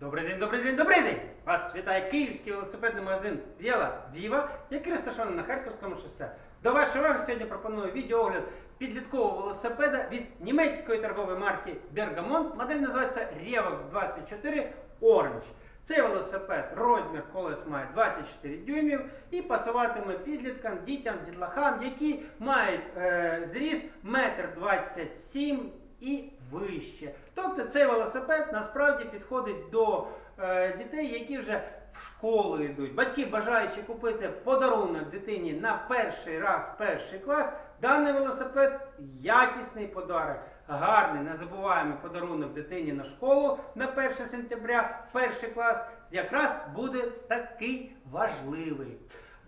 Добрий день, добрий день, добрий день! Вас вітає київський велосипедний магазин Віла Віва, який розташований на Харківському шосе. До вашої уваги сьогодні пропоную відеоогляд підліткового велосипеда від німецької торгової марки Bergamont. Модель називається Revox 24 Orange. Цей велосипед розмір колес має 24 дюймів і пасуватиме підліткам, дітям, дітлахам, які мають е, зріст 1,27 м і вище. Тобто цей велосипед насправді підходить до е, дітей, які вже в школу йдуть. Батьки, бажаючи купити подарунок дитині на перший раз, перший клас, даний велосипед якісний подарок. Гарний, незабуваємий подарунок дитині на школу на 1 сентября, перший клас, якраз буде такий важливий.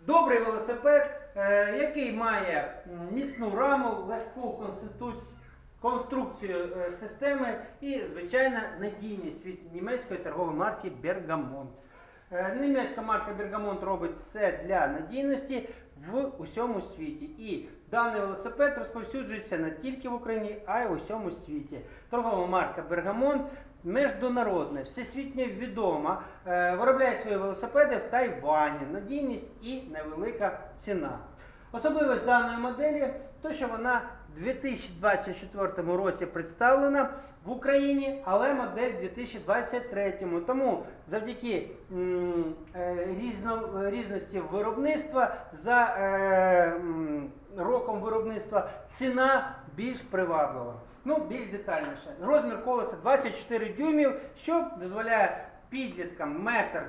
Добрий велосипед, е, який має міцну раму, легку конституцію конструкцію е, системи і, звичайно, надійність від німецької торгової марки Bergamont. Е, Німецька марка Bergamont робить все для надійності в усьому світі. І даний велосипед розповсюджується не тільки в Україні, а й у всьому світі. Торгова марка Bergamont міжнародна, всесвітньо відома, е, виробляє свої велосипеди в Тайвані. Надійність і невелика ціна. Особливість даної моделі то, що вона в 2024 році представлена в Україні, але модель в 2023. Тому завдяки е, різно, різності виробництва за е, роком виробництва ціна більш приваблива. Ну, більш детальніше. Розмір колеса 24 дюймів, що дозволяє підліткам метр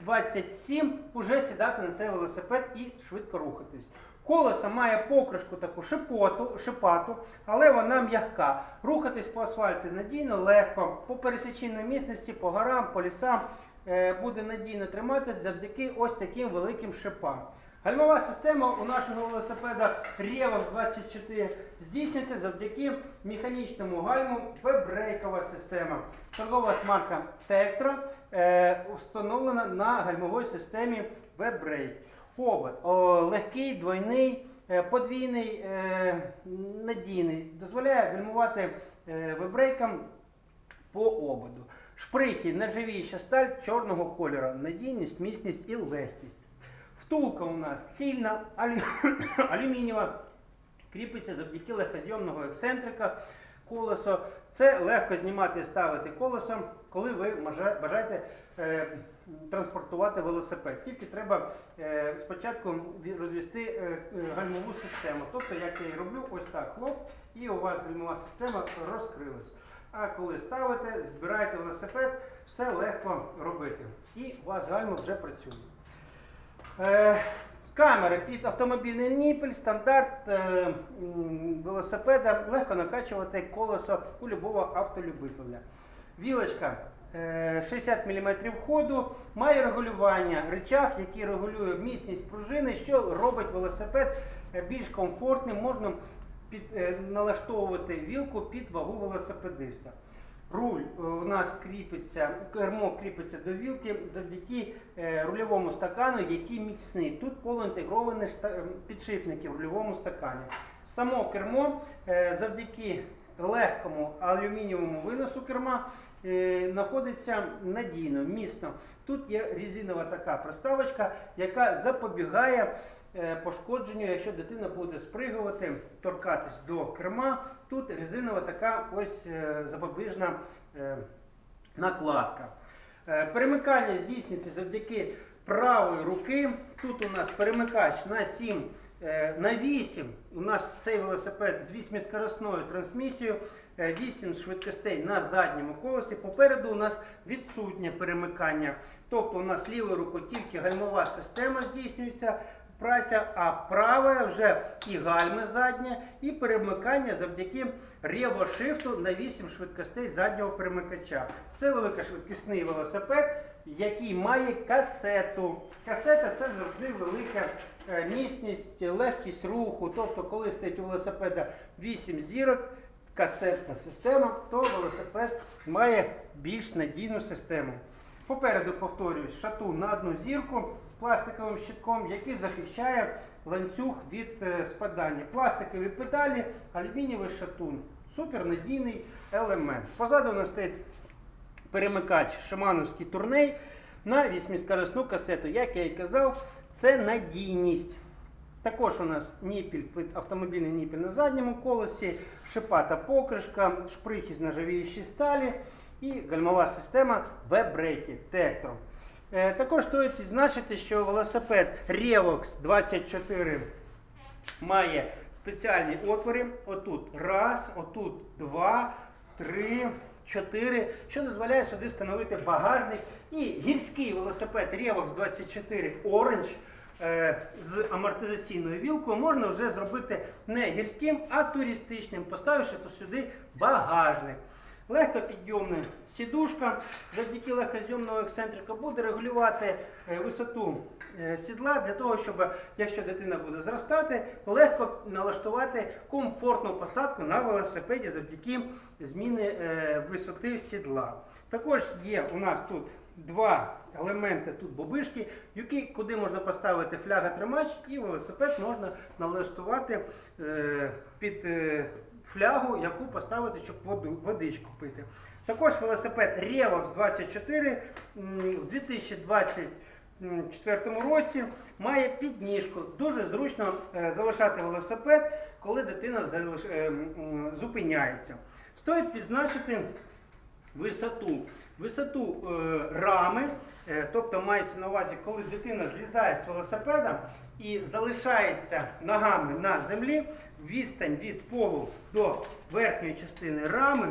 27 уже сідати на цей велосипед і швидко рухатись. Колесо має покришку таку шипоту, шипату, але вона м'яка. Рухатись по асфальту надійно, легко, по пересіченій місності, по горам, по лісам е, буде надійно триматись завдяки ось таким великим шипам. Гальмова система у нашого велосипеда Revox 24 здійснюється завдяки механічному гальму вебрейкова система. Торгова марка Tektro е, встановлена на гальмовій системі WebBrake. Обод о, легкий, двойний, е, подвійний, е, надійний. Дозволяє гальмувати е, вебрейкам по ободу. Шприхи нержавіюча сталь чорного кольору, надійність, міцність і легкість. Втулка у нас цільна, алю- алюмінієва, кріпиться завдяки легкозйомного ексцентрика. Колесо. Це легко знімати і ставити колесом, коли ви бажаєте е, транспортувати велосипед. Тільки треба е, спочатку розвести е, гальмову систему. Тобто, як я і роблю, ось так хлоп, і у вас гальмова система розкрилась. А коли ставите, збираєте велосипед, все легко робити. І у вас гальма вже працює. Е, Камери під автомобільний ніпель, стандарт е, велосипеда, легко накачувати колесо у будь-якого автолюбителя. Вілочка е, 60 мм ходу, має регулювання, речах, який регулює міцність пружини, що робить велосипед е, більш комфортним, можна під, е, налаштовувати вілку під вагу велосипедиста. Руль е, у нас кріпиться, кермо кріпиться до вілки завдяки е, рульовому стакану, який міцний. Тут полуінтегровані е, підшипники в рульовому стакані. Само кермо е, завдяки легкому алюмінієвому виносу керма е, знаходиться надійно, міцно. Тут є резинова така проставочка, яка запобігає е, пошкодженню, якщо дитина буде спригувати, торкатись до керма. Тут резинова така ось е, запобіжна е, накладка. Е, Перемикання здійснюється завдяки правої руки. Тут у нас перемикач на 7, е, на 8. У нас цей велосипед з 8-скоросною трансмісією, 8 швидкостей на задньому колесі. Попереду у нас відсутнє перемикання. Тобто у нас лівою рукою тільки гальмова система здійснюється праця, а праве вже і гальми заднє, і перемикання завдяки ревошифту на 8 швидкостей заднього перемикача. Це великошвидкісний велосипед, який має касету. Касета це завжди велика е, міцність, легкість руху. Тобто, коли стоїть у велосипеда 8 зірок, касетна система, то велосипед має більш надійну систему. Попереду повторюсь, шатун на одну зірку з пластиковим щитком, який захищає ланцюг від е, спадання. Пластикові педалі, алюмінієвий шатун. Супернадійний елемент. Позаду у нас стоїть перемикач Шимановський турней на 8-скоростну касету. Як я і казав, це надійність. Також у нас ніпіль, автомобільний ніпіль на задньому колесі, шипата покришка, шприхи з нержавіючої сталі і гальмова система V-Brake Tektron. Е, Також стоїть відзначити, що велосипед Revox 24 має спеціальні отвори. Отут раз, отут два, три, чотири, що дозволяє сюди встановити багажник. І гірський велосипед Revox 24 Orange з амортизаційною вілкою можна вже зробити не гірським, а туристичним, поставивши сюди багажник. Легкопідйомна сідушка, завдяки легкозйомного ексцентрика буде регулювати е, висоту е, сідла для того, щоб, якщо дитина буде зростати, легко налаштувати комфортну посадку на велосипеді завдяки зміни е, висоти сідла. Також є у нас тут два елементи, тут бобишки, які, куди можна поставити фляга-тримач, і велосипед можна налаштувати під флягу, яку поставити, щоб водичку пити. Також велосипед Revox 24 м, в 2024 році має підніжку. Дуже зручно е, залишати велосипед, коли дитина е, зупиняється. Стоїть відзначити висоту. Висоту е, рами, тобто мається на увазі, коли дитина злізає з велосипеда і залишається ногами на землі, відстань від полу до верхньої частини рами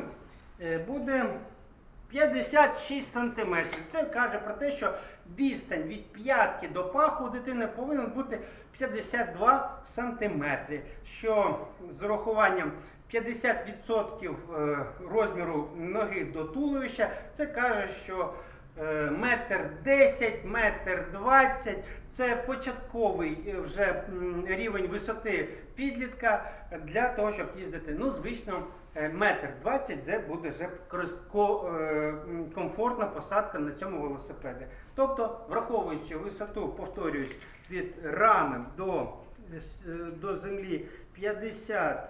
е, буде 56 см. Це каже про те, що відстань від п'ятки до паху у дитини повинен бути 52 см, що з урахуванням 50% е, розміру ноги до туловища, це каже, що метр 10, метр 20 це початковий е, вже рівень висоти підлітка для того, щоб їздити. Ну, звично, е, метр 20 це буде вже е, комфортна посадка на цьому велосипеді. Тобто, враховуючи висоту, повторюсь, від рами до, е, е, до землі 50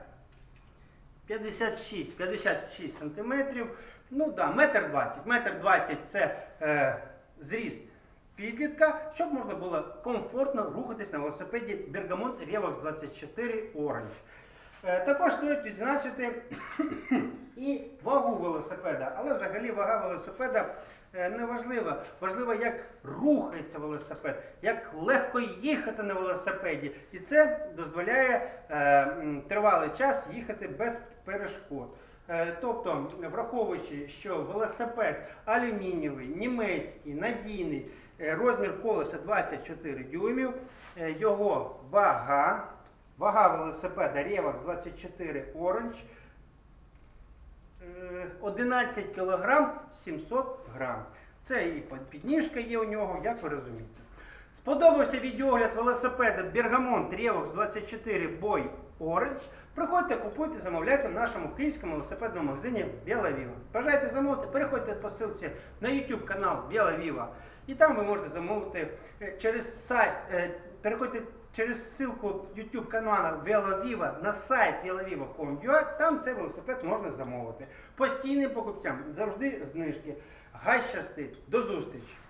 56, 56 сантиметрів. Ну да, метр 20. Метр 20 це е, зріст підлітка, щоб можна було комфортно рухатись на велосипеді Bergamot Revox 24 Orange. Е, також стоїть відзначити і вагу велосипеда, але взагалі вага велосипеда е, не важлива. Важливо, як рухається велосипед, як легко їхати на велосипеді. І це дозволяє е, тривалий час їхати без перешкод. Тобто, враховуючи, що велосипед алюмінієвий, німецький, надійний, розмір колеса 24 дюймів, його вага, вага велосипеда Revox 24 Orange Е, 11 кг 700 грам. Це і підніжка є у нього, як ви розумієте. Сподобався відеогляд велосипеда Bergamont Revox 24 Boy Orange. Приходьте, купуйте, замовляйте в нашому київському велосипедному магазині Біла Віва. Бажаєте замовити, переходьте по ссылці на YouTube канал Біла Віва. І там ви можете замовити е, через сайт, е, переходьте через ссылку YouTube каналу Велавіва на сайт bielaviva.com.ua, там цей велосипед можна замовити. Постійним покупцям завжди знижки. Гай щастить. До зустрічі!